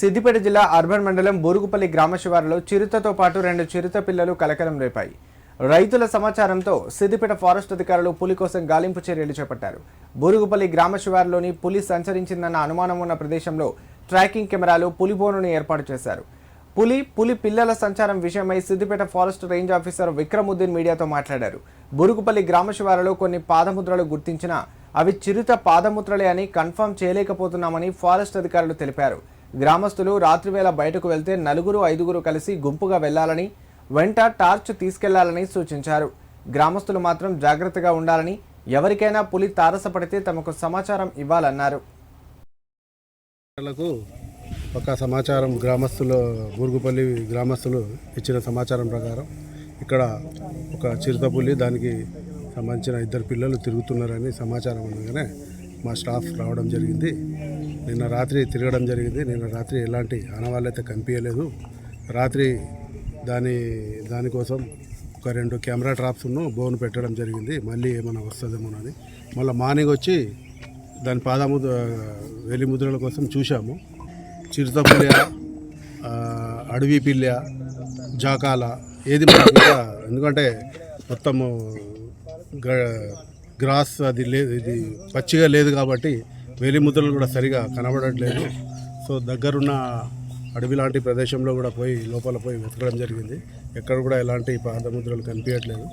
సిద్దిపేట జిల్లా అర్బన్ మండలం బోరుగుపల్లి గ్రామ శివారులో చిరుతతో పాటు రెండు చిరుత పిల్లలు కలకలం రేపాయి. రైతుల సమాచారంతో సిద్దిపేట ఫారెస్ట్ అధికారులు పులి కోసం గాలింపు చర్యలు చేపట్టారు. బోరుగుపల్లి గ్రామ శివారులోని పులి సంచరించిందన్న అనుమానం ఉన్న ప్రదేశంలో ట్రాకింగ్ కెమెరాలు పులిబోనును ఏర్పాటు చేశారు. పులి పులి పిల్లల సంచారం విషయమై Siddipet forest range officer Vikramuddin మీడియాతో మాట్లాడారు. బురుగుపల్లి గ్రామ శివారులో కొన్ని పాదముద్రలు గుర్తించినా అవి చిరుత పాదముద్రలే అని కన్ఫర్మ్ చేయలేకపోతున్నామని ఫారెస్ట్ అధికారులు తెలిపారు. గ్రామస్తులు రాత్రివేళ బయటకు వెళ్తే నలుగురు ఐదుగురు కలిసి గుంపుగా వెళ్ళాలని వెంట టార్చ్ తీసుకెళ్ళాలని సూచించారు. గ్రామస్తులు మాత్రం జాగ్రత్తగా ఉండాలని ఎవరికైనా పులి తారసపడితే తమకు సమాచారం ఇవ్వాలన్నారు. ఒక సమాచారం గ్రామస్తులు బూరుగుపల్లి గ్రామస్తులు ఇచ్చిన సమాచారం ప్రకారం ఇక్కడ ఒక చిరుతపులి దానికి సంబంధించిన ఇద్దరు పిల్లలు తిరుగుతున్నారని సమాచారం అనగానే మా స్టాఫ్ రావడం జరిగింది. నిన్న రాత్రి తిరగడం జరిగింది. నిన్న రాత్రి ఎలాంటి ఆనవాళ్ళైతే కనిపించలేదు. రాత్రి దాని దానికోసం ఒక రెండు కెమెరా ట్రాప్స్ను బోన్ పెట్టడం జరిగింది. మళ్ళీ ఏమైనా వస్తుందేమోనని మళ్ళీ మార్నింగ్ వచ్చి దాని పాదముద్ర వెలి ముద్రల కోసం చూశాము. చిరుతపుల్య అడవి పిల్ల జాకాల ఏది మనకు ఎందుకంటే మొత్తము గ- గ్రాస్ అది లేదు ఇది పచ్చిగా లేదు కాబట్టి వేలి ముద్రలు కూడా సరిగా కనబడట్లేదు. సో దగ్గరున్న అడవి లాంటి ప్రదేశంలో కూడా పోయి లోపల పోయి వెతకడం జరిగింది. ఎక్కడ కూడా ఎలాంటి పాదముద్రలు కనిపించట్లేదు.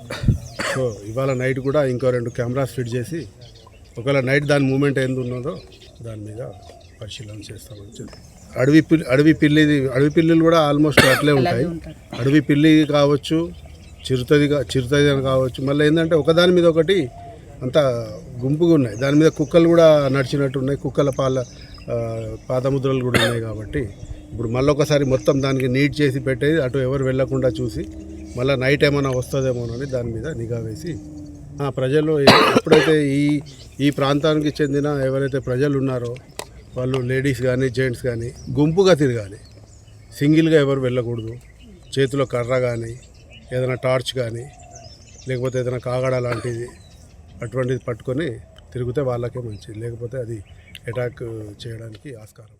సో ఇవాళ నైట్ కూడా ఇంకో రెండు కెమెరాస్ ఫిట్ చేసి ఒకవేళ నైట్ దాని మూమెంట్ ఏంది ఉన్నదో దాని మీద పరిశీలన చేస్తామని చెప్పి. అడవి పిల్లి అడవి పిల్లి అడవి పిల్లులు కూడా ఆల్మోస్ట్ అట్లే ఉంటాయి. అడవి పిల్లి కావచ్చు చిరుతది చిరుతది అని కావచ్చు. మళ్ళీ ఏంటంటే ఒకదాని మీద ఒకటి అంతా గుంపుగా ఉన్నాయి. దాని మీద కుక్కలు కూడా నడిచినట్టు ఉన్నాయి. కుక్కల పాల పాదముద్రలు కూడా ఉన్నాయి కాబట్టి ఇప్పుడు మళ్ళీ ఒకసారి మొత్తం దానికి నీట్ చేసి పెట్టేది అటు ఎవరు వెళ్ళకుండా చూసి మళ్ళీ నైట్ ఏమైనా వస్తుందేమోనని దాని మీద నిఘా వేసి ఆ, ప్రజలు ఎప్పుడైతే ఈ ఈ ప్రాంతానికి చెందిన ఎవరైతే ప్రజలు ఉన్నారో వాళ్ళు లేడీస్ కానీ జెంట్స్ కానీ గుంపుగా తిరగాలి. సింగిల్గా ఎవరు వెళ్ళకూడదు. చేతిలో కర్ర కానీ ఏదైనా టార్చ్ కానీ లేకపోతే ఏదైనా కాగడ లాంటిది అటువంటిది పట్టుకొని తిరిగితే వాళ్ళకే మంచిది. లేకపోతే అది అటాక్ చేయడానికి ఆస్కారం.